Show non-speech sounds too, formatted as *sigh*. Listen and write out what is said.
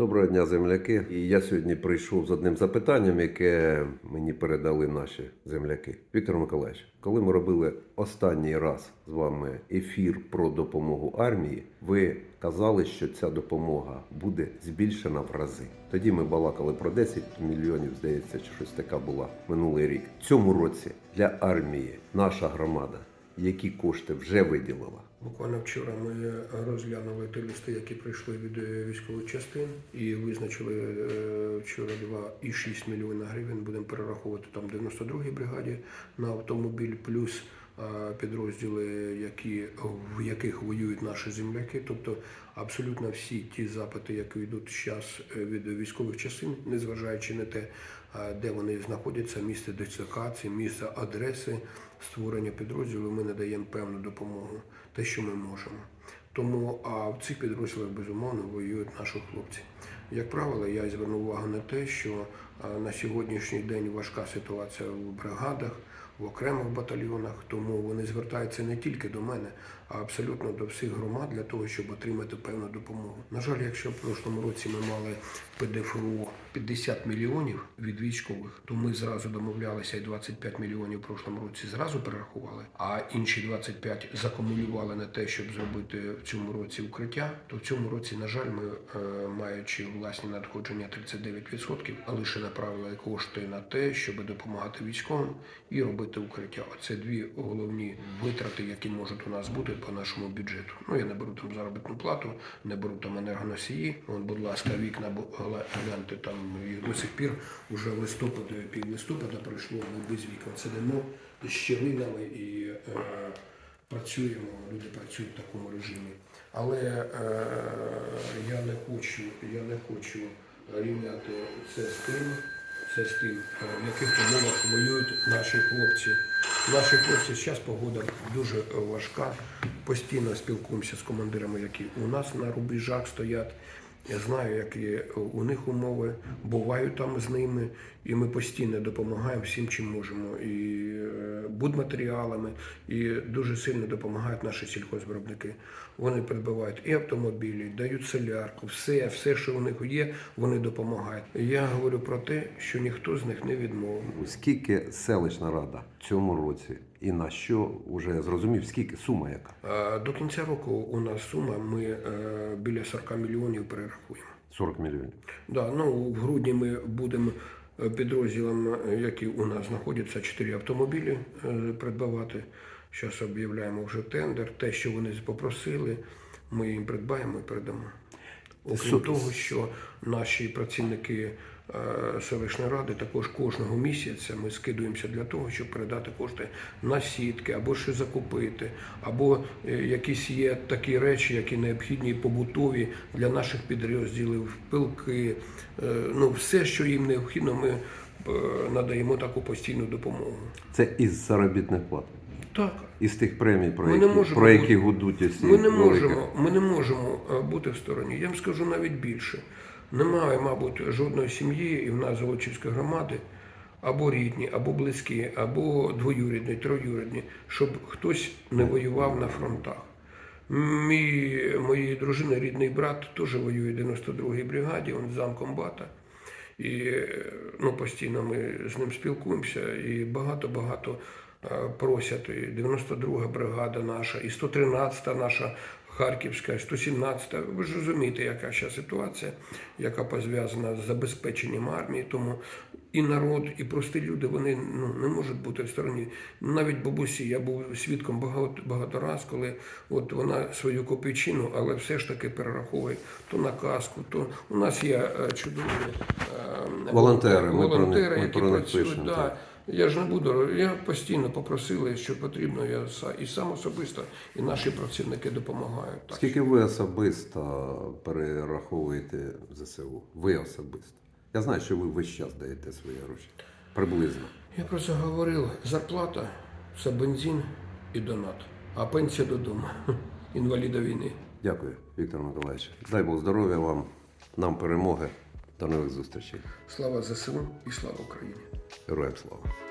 Доброго дня, земляки. І я сьогодні прийшов з одним запитанням, яке мені передали наші земляки. Віктор Миколаївич, коли ми робили останній раз з вами ефір про допомогу армії, ви казали, що ця допомога буде збільшена в рази. Тоді ми балакали про 10 мільйонів, здається, чи щось така була минулий рік. Цьому році для армії наша громада які кошти вже виділила. Буквально вчора ми розглянули ті листи, які прийшли від е, військових частин, і визначили е, вчора 2,6 мільйона гривень. Будемо перераховувати там 92-й бригаді на автомобіль, плюс підрозділи, які, в яких воюють наші земляки. Тобто абсолютно всі ті запити, які йдуть зараз від військових частин, незважаючи на те, е, де вони знаходяться, місце дислокації, місце адреси створення підрозділу, ми надаємо певну допомогу, те, що ми можемо. Тому а в цих підрозділах безумовно воюють наші хлопці. Як правило, я звернув увагу на те, що на сьогоднішній день важка ситуація в бригадах, в окремих батальйонах, тому вони звертаються не тільки до мене, а абсолютно до всіх громад для того, щоб отримати певну допомогу. На жаль, якщо в прошлому році ми мали ПДФО 50 мільйонів від військових, то ми зразу домовлялися і 25 мільйонів в прошлому році зразу перерахували, а інші 25 закумулювали на те, щоб зробити в цьому році укриття. То в цьому році, на жаль, ми, е, маючи власні надходження 39%, лише направили кошти на те, щоб допомагати військовим і робити укриття. Оце дві головні витрати, які можуть у нас бути по нашому бюджету. Ну я не беру там заробітну плату, не беру там енергоносії. От, будь ласка, вікна гляньте там і до сих пір уже листопада, пів листопада пройшло ми без вікон. Сидимо з щілинами і е, працюємо. Люди працюють в такому режимі. Але е, я не хочу, я не хочу рівняти це з тим, це з тим, е, в яких умовах воюють наші хлопці. Наші хлопці зараз погода дуже важка. Постійно спілкуємося з командирами, які у нас на рубежах стоять. Я знаю, які у них умови, буваю там з ними, і ми постійно допомагаємо всім, чим можемо. І е, будматеріалами, і дуже сильно допомагають наші сільхозвиробники. Вони придбають і автомобілі, дають солярку, все, все, що у них є, вони допомагають. Я говорю про те, що ніхто з них не відмовив. Скільки селищна рада в цьому році і на що вже зрозумів, скільки сума яка? До кінця року у нас сума, ми е, біля 40 мільйонів перерахуємо. 40 мільйонів. Да, ну, в грудні ми будемо е, підрозділам, е, які у нас знаходяться, 4 автомобілі придбавати. Зараз об'являємо вже тендер. Те, що вони попросили, ми їм придбаємо і передамо. Окрім того, що наші працівники е, селищної ради також кожного місяця ми скидуємося для того, щоб передати кошти на сітки або щось закупити, або е, якісь є такі речі, які необхідні побутові для наших підрозділів, пилки, е, ну все, що їм необхідно, ми надаємо таку постійну допомогу. Це із заробітних плат. Так, Із тих премій, про Ми не які, можемо про які гудуть усі Ми не можемо, ми не можемо е, бути в стороні. Я вам скажу навіть більше. Немає, мабуть, жодної сім'ї і в нас Золочівської громади або рідні, або близькі, або двоюрідні, троюрідні, щоб хтось не воював на фронтах. Мій, моєї дружини рідний брат теж воює в 92-й бригаді, він замкомбата. І е, ну, постійно ми з ним спілкуємося, і багато-багато просять. І 92 бригада наша, і 113 наша Харківська, і 117. Ви ж розумієте, яка зараз ситуація, яка пов'язана з забезпеченням армії. Тому і народ, і прості люди вони ну, не можуть бути в стороні. Навіть бабусі, я був свідком багато, багато раз, коли от вона свою копійчину, але все ж таки перераховує то на каску, то у нас є е, чудові е, Волонтери, волонтери, ми які про них працюють. пишемо, да. Я ж не буду. Я постійно попросили, що потрібно. Я і сам особисто, і наші працівники допомагають. Так. Скільки ви особисто перераховуєте ЗСУ? Ви особисто. Я знаю, що ви весь час даєте свої гроші. Приблизно. Я про це говорив. Зарплата це бензин і донат, а пенсія додому. *laughs* Інваліда війни. Дякую, Віктор Миколаївич. Дай Бог здоров'я вам, нам перемоги. До нових зустрічей. Слава ЗСУ і слава Україні! Героям слава!